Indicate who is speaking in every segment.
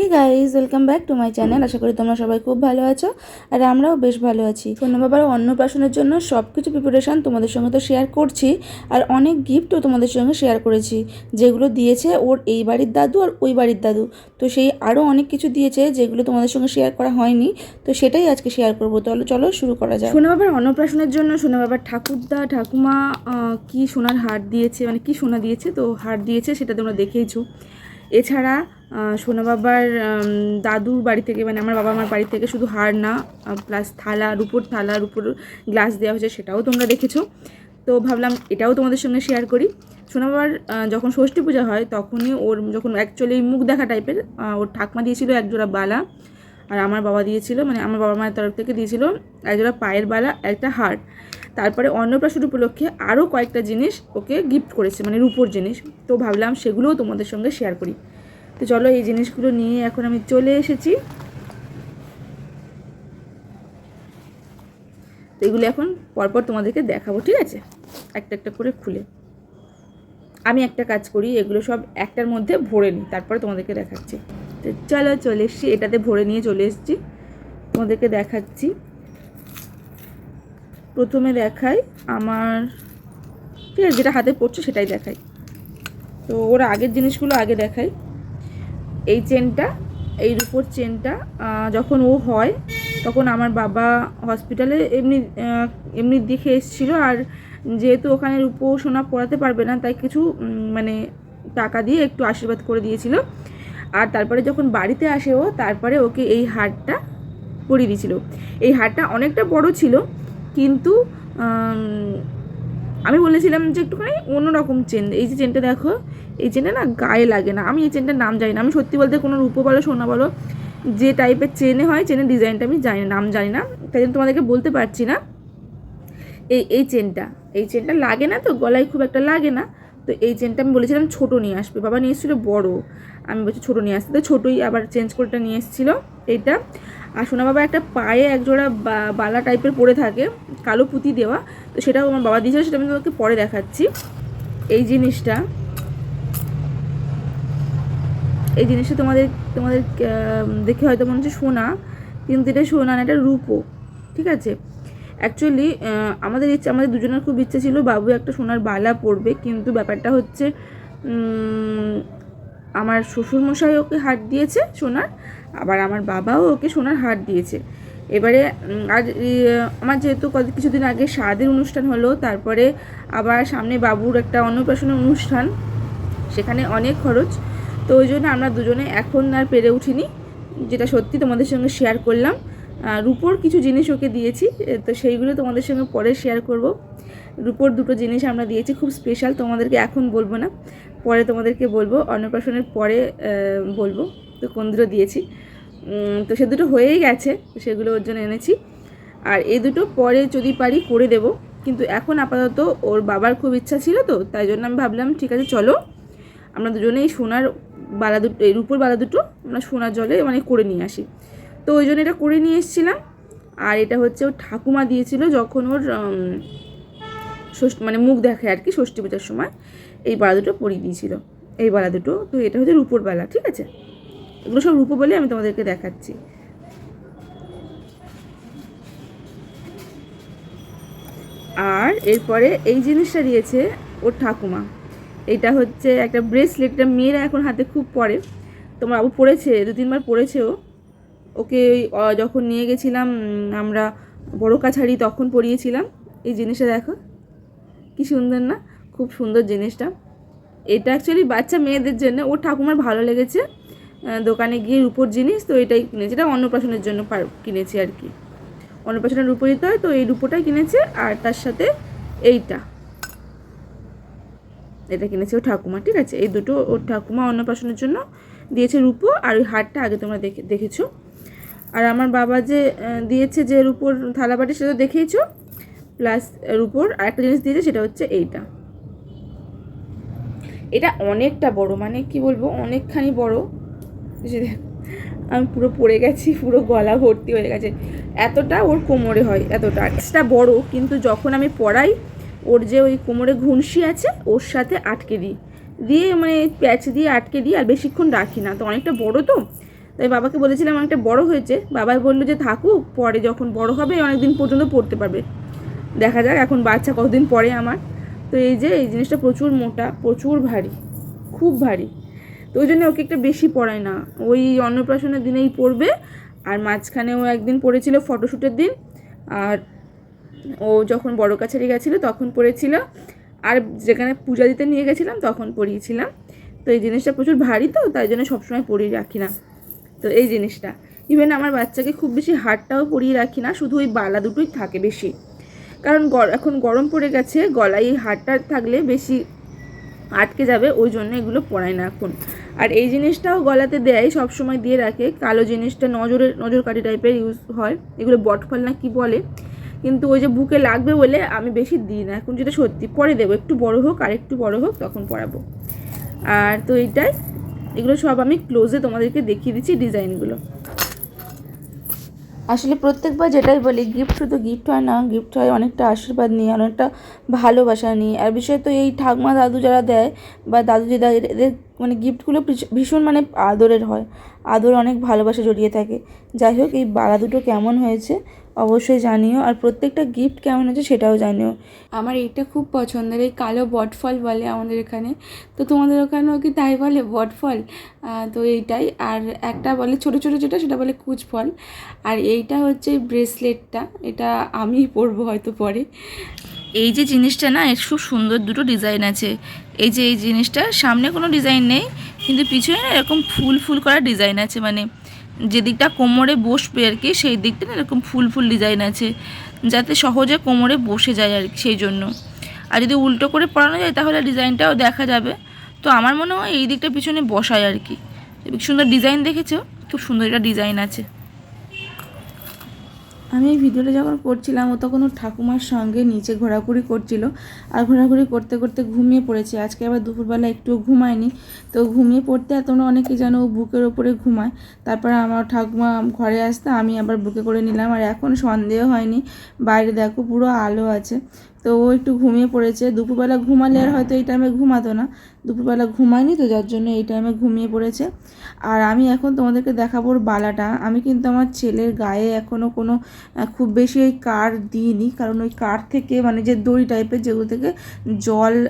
Speaker 1: Hey guys welcome back to my channel আশা করি তোমরা সবাই খুব ভালো আছো আর আমরাও বেশ ভালো আছি। সোনা বাবার অন্নপ্রাশনের জন্য সব কিছু প্রিপারেশান তোমাদের সঙ্গে তো শেয়ার করছি আর অনেক গিফটও তোমাদের সঙ্গে শেয়ার করেছি। যেগুলো দিয়েছে ওর এই বাড়ির দাদু আর ওই বাড়ির দাদু। তো সেই আরও অনেক কিছু দিয়েছে যেগুলো তোমাদের সঙ্গে শেয়ার করা হয়নি। তো সেটাই আজকে শেয়ার করব। তাহলে চলো শুরু করা যায় সোনা বাবার অন্নপ্রাশনের জন্য সোনা বাবার ঠাকুরদা, ঠাকুমা কি সোনার হার দিয়েছে? মানে কি সোনা দিয়েছে? তো হার দিয়েছে সেটা তোমরা দেখেইছো। এছাড়া সোনা বাবার দাদুর বাড়ি থেকে মানে আমার বাবা মার বাড়ি থেকে শুধু হার না প্লাস থালা, রুপোর থালা, রুপোর গ্লাস দেওয়া হয়েছে, সেটাও তোমরা দেখেছ। তো ভাবলাম এটাও তোমাদের সঙ্গে শেয়ার করি। সোনা বাবার যখন ষষ্ঠী পূজা হয়, তখনই ওর যখন অ্যাকচুয়ালি মুখ দেখা টাইপের ওর ঠাকমা দিয়েছিল একজোড়া বালা, আর আমার বাবা দিয়েছিল মানে আমার বাবা মায়ের তরফ থেকে দিয়েছিল একজোড়া পায়ের বালা, একটা হার। তারপরে অন্নপ্রাশন উপলক্ষে আরও কয়েকটা জিনিস ওকে গিফট করেছে মানে রূপোর জিনিস। তো ভাবলাম সেগুলোও তোমাদের সঙ্গে শেয়ার করি। তো চলো এই জিনিসগুলো নিয়ে এখন আমি চলে এসেছি। তো এগুলো এখন পরপর তোমাদেরকে দেখাবো, ঠিক আছে? একটা একটা করে খুলে। আমি একটা কাজ করি, এগুলো সব একটার মধ্যে ভরে নিই, তারপরে তোমাদেরকে দেখাচ্ছি। তো চলো, চলে এসছি, এটাতে ভরে নিয়ে চলে এসেছি। তোমাদেরকে দেখাচ্ছি। প্রথমে দেখাই আমার, ঠিক আছে, যেটা হাতে পড়ছে সেটাই দেখাই। তো ওর আগের জিনিসগুলো আগে দেখাই। এই চেনটা, এই রূপোর চেনটা যখন ও হয়, তখন আমার বাবা হসপিটালে এমনি এমনি দেখে এসেছিল আর যেহেতু ওখানে রূপো সোনা পড়াতে পারবে না, তাই কিছু মানে টাকা দিয়ে একটু আশীর্বাদ করে দিয়েছিল। আর তারপরে যখন বাড়িতে আসে ও, তারপরে ওকে এই হারটা পরিয়ে দিয়েছিল। এই হারটা অনেকটা বড় ছিল, কিন্তু আমি বলেছিলাম যে একটুখানি অন্যরকম চেন। এই যে চেনটা দেখো চেনটা না গায়ে লাগে না। আমি এই চেনটার নাম জানি না। আমি সত্যি বলতে কোনো রূপো বলো, সোনা বলো, যে টাইপের চেনে হয়, চেনের ডিজাইনটা আমি জানি নাম জানি না। তাই জন্য তোমাদেরকে বলতে পারছি না। এই এই চেনটা এই চেনটা লাগে না তো? গলায় খুব একটা লাগে না। তো এই চেনটা আমি বলেছিলাম ছোটো নিয়ে আসবে। বাবা নিয়ে এসেছিল বড়ো। আমি বলছি ছোটো নিয়ে আসতে। তো ছোটোই আবার চেঞ্জ করেটা নিয়ে এসেছিল এইটা। আর সোনা বাবা একটা পায়ে একজোড়া বালা টাইপের পরে থাকে, কালো পুঁতি দেওয়া। তো সেটাও আমার বাবা দিয়েছিল, সেটা আমি তোমাকে পরে দেখাচ্ছি। এই জিনিসটা এই জিনিসটা তোমাদের তোমাদের দেখে হয়তো মনে হচ্ছে সোনা, কিন্তু এটা সোনা না, এটা রূপো, ঠিক আছে? অ্যাকচুয়ালি আমাদের ইচ্ছে, আমাদের দুজনের খুব ইচ্ছে ছিল বাবু একটা সোনার বালা পরবে, কিন্তু ব্যাপারটা হচ্ছে আমার শ্বশুরমশাই ওকে হাট দিয়েছে সোনার, আবার আমার বাবাও ওকে সোনার হাট দিয়েছে। এবারে আর আমার যেহেতু কিছুদিন আগে স্বাদের অনুষ্ঠান হলো, তারপরে আবার সামনে বাবুর একটা অন্নপ্রাশনের অনুষ্ঠান, সেখানে অনেক খরচ তো ওই জন্য আমরা দুজনে এখন আর পেরে উঠিনি। যেটা সত্যি তোমাদের সঙ্গে শেয়ার করলাম। রূপোর কিছু জিনিস ওকে দিয়েছি তো সেইগুলো তোমাদের সঙ্গে পরে শেয়ার করব। রূপোর দুটো জিনিস আমরা দিয়েছি, খুব স্পেশাল তোমাদেরকে এখন বলব না। পরে তোমাদেরকে বলব, অন্নপ্রাশনের পরে বলব, তো কোন দুটো দিয়েছি তো সে দুটো হয়েই গেছে, সেগুলো ওর জন্য এনেছি। আর এই দুটো পরে যদি পারি করে দেব, কিন্তু এখন আপাতত ওর বাবার খুব ইচ্ছা ছিল তো, তাই জন্য আমি ভাবলাম, ঠিক আছে, চলো। আমরা দুজনেই সোনার বালা দুটো, এই রূপোর বালা দুটো আমরা সোনার জলে মানে করে নিয়ে আসি। তো ওই জন্য এটা করে নিয়ে এসেছিলাম। আর এটা হচ্ছে ওর ঠাকুমা দিয়েছিল যখন ওর ষষ্ঠী মানে মুখ দেখে আর কি ষষ্ঠী পূজার সময় এই বালা দুটো পরিয়ে দিয়েছিল। এই বালা দুটো, তো এটা হচ্ছে রূপোর বালা, ঠিক আছে? এগুলো সব রূপো বলে আমি তোমাদেরকে দেখাচ্ছি। আর এরপরে এই জিনিসটা দিয়েছে ওর ঠাকুমা। এটা হচ্ছে একটা ব্রেসলেট এটা মেয়েরা এখন হাতে খুব পরে। তোমার বাবু পড়েছে দু তিনবার পড়েছেও ওকে ওই যখন নিয়ে গেছিলাম আমরা বড় কাছারি তখন পরিয়েছিলাম। এই জিনিসটা দেখো, কি সুন্দর না? খুব সুন্দর জিনিসটা। এটা অ্যাকচুয়ালি বাচ্চা মেয়েদের জন্য, ওর ঠাকুমার ভালো লেগেছে। দোকানে গিয়ে রূপোর জিনিস, তো এটাই কিনেছে। এটা অন্নপ্রাশনের জন্য কিনেছি আর কি। অন্নপ্রাশনের রূপো দিতে হয়, তো এই রূপোটাই কিনেছে, আর তার সাথে এইটা। এটা কিনেছে ও ঠাকুমা, ঠিক আছে? এই দুটো ওর ঠাকুমা অন্নপ্রাশনের জন্য দিয়েছে রূপো আর ওই হারটা আগে তোমরা দেখে দেখেছ। আর আমার বাবা যে দিয়েছে যে রূপোর থালাবাটি সেটা দেখেইছো? প্লাস রূপোর আরেকটা জিনিস দিয়েছে সেটা হচ্ছে এইটা। এটা অনেকটা বড় মানে কি বলব, অনেকখানি বড়। আমি পুরো পড়ে গেছি, পুরো গলা ভর্তি হয়ে গেছে। এতটা ওর কোমরে হয়, এতটা। এক্সট্রা বড়, কিন্তু যখন আমি পড়াই ওর যে ওই কোমরে ঘুনসি আছে, ওর সাথে আটকে দিই। দিয়ে মানে প্যাচ দিয়ে আটকে দিই আর বেশিক্ষণ রাখি না। তো অনেকটা বড় তো। তাই বাবাকে বলেছিলাম একটা বড় হয়েছে। বাবাই বলল যে, থাকুক, পরে যখন বড় হবে অনেকদিন পর্যন্ত পড়তে পারবে। দেখা যাক এখন বাচ্চা কতদিন পরে আমার। তো এই যে, এই জিনিসটা প্রচুর মোটা, প্রচুর ভারী, খুব ভারী। তো ওই জন্য ওকে একটা বেশি পড়ায় না। ওই অন্নপ্রাশনের দিনেই পড়বে। আর মাঝখানে ও একদিন পড়েছিল ফটোশ্যুটের দিন। আর ও যখন বড় কাছারি গেছিল তখন পড়েছিল। আর যেখানে পূজা দিতে নিয়ে গেছিলাম তখন পড়িয়েছিলাম। তো এই জিনিসটা প্রচুর ভারী তো, তাই জন্য সবসময় পরিয়ে রাখি না। তো এই জিনিসটা। ইভেন আমার বাচ্চাকে খুব বেশি হারটাও পরিয়ে রাখি না, শুধু ওই বালা দুটোই থাকে বেশি। কারণ এখন গরম পড়ে গেছে, গলায় এই হারটা থাকলে বেশি আটকে যাবে, ওই জন্য এগুলো পরায় না এখন। আর এই জিনিসটাও গলাতে দেয় সব সময় দিয়ে রাখে। কালো জিনিসটা নজরের নজরকাঠি টাইপের ইউজ হয়। এগুলো বটফল না কি বলে? কিন্তু ওই যে বুকে লাগবে বলে আমি বেশি দিই না। এখন যেটা সত্যি, পরে দেবো। একটু বড় হোক আর একটু বড় হোক, তখন পরাবো। আর তো এইটাই। এগুলো সব আমি ক্লোজে তোমাদেরকে দেখিয়ে দিচ্ছি ডিজাইনগুলো। আসলে প্রত্যেকবার যেটাই বলি গিফট শুধু গিফট হয় না গিফট হয় অনেকটা আশীর্বাদ নিয়ে, অনেকটা ভালোবাসা নিয়ে। আর বিশেষত এই ঠাকুমা দাদু যারা দেয় বা দাদু এদের- এদের মানে গিফটগুলো ভীষ- ভীষণ মানে আদরের হয়। আদর অনেক ভালোবাসা জড়িয়ে থাকে। যাই হোক, এই বাড়া দুটো কেমন হয়েছে অবশ্যই জানিও। আর প্রত্যেকটা গিফট কেমন হয়েছে সেটাও জানিও।
Speaker 2: আমার এইটা খুব পছন্দের, এই কালো বটফল বলে আমাদের এখানে। তো তোমাদের ওখানেও কি তাই বলে বটফল? তো এইটাই। আর একটা বলে ছোট ছোট যেটা, সেটা বলে কুচফল। আর এইটা হচ্ছে ব্রেসলেটটা এটা আমিই পরবো হয়তো পরে।
Speaker 1: এই যে জিনিসটা না খুব সুন্দর দুটো ডিজাইন আছে। এই যে এই জিনিসটা, সামনে কোনো ডিজাইন নেই, কিন্তু পিছনে না এরকম ফুল ফুল করা ডিজাইন আছে মানে যে দিকটা কোমরে বসবে আর কি, সেই দিকটা না এরকম ফুল ফুল ডিজাইন আছে, যাতে সহজে কোমরে বসে যায় আর সেই জন্য। আর যদি উল্টো করে পরানো যায়, তাহলে ডিজাইনটাও দেখা যাবে। তো আমার মনে হয় এই দিকটা পিছনে বসায় আর কি সুন্দর ডিজাইন দেখেছ? খুব সুন্দর একটা ডিজাইন আছে। আমি এই ভিডিওটা যখন করছিলাম, ও তখন ওর ঠাকুমার সঙ্গে নিচে ঘোরাঘুরি করছিল আর ঘোরাঘুরি করতে করতে ঘুমিয়ে পড়েছে। আজকে আবার দুপুরবেলা একটু ঘুমায়নি। তো ঘুমিয়ে পড়তে আর তোমরা অনেকে যেন ও বুকের ওপরে ঘুমায়। তারপর আমার ঠাকুমা ঘরে আসতে আমি আবার বুকে করে নিলাম। আর এখন সন্দেহ হয়নি। বাইরে দেখো পুরো আলো আছে। তো ও একটু ঘুমিয়ে পড়েছে। দুপুরবেলা ঘুমালে আর হয়তো এই টাইমে ঘুমাতো না। দুপুরবেলা ঘুমায়নি তো, যার জন্য এই টাইমে ঘুমিয়ে পড়েছে। আর আমি এখন তোমাদেরকে দেখাবো বালাটা। আমি কিন্তু আমার ছেলের গায়ে এখনও কোনো খুব বেশি ওই কার দিইনি। কারণ ওই কার থেকে মানে যে দড়ি টাইপের যেগুলো থেকে জল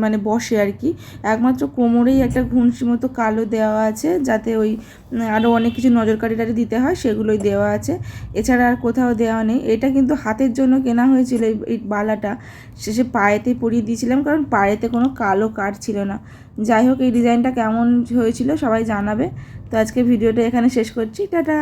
Speaker 1: মানে বসে আর কি, একমাত্র কোমরেই একটা ঘুনসি মতো কালো দেওয়া আছে, যাতে ওই আরও অনেক কিছু নজরকাঠি টাটি দিতে হয়, সেগুলোই দেওয়া আছে। এছাড়া আর কোথাও দেওয়া নেই। এটা কিন্তু হাতের জন্য কেনা হয়েছিল এই- এই বালাটা শেষে পায়েতে পরিয়ে দিয়েছিলাম, কারণ পায়েতে কোনো কালো কাঠ ছিল না। যাই হোক, এই ডিজাইনটা কেমন হয়েছিল সবাই জানাবে। তো আজকে ভিডিওটা এখানে শেষ করছি। টাটা!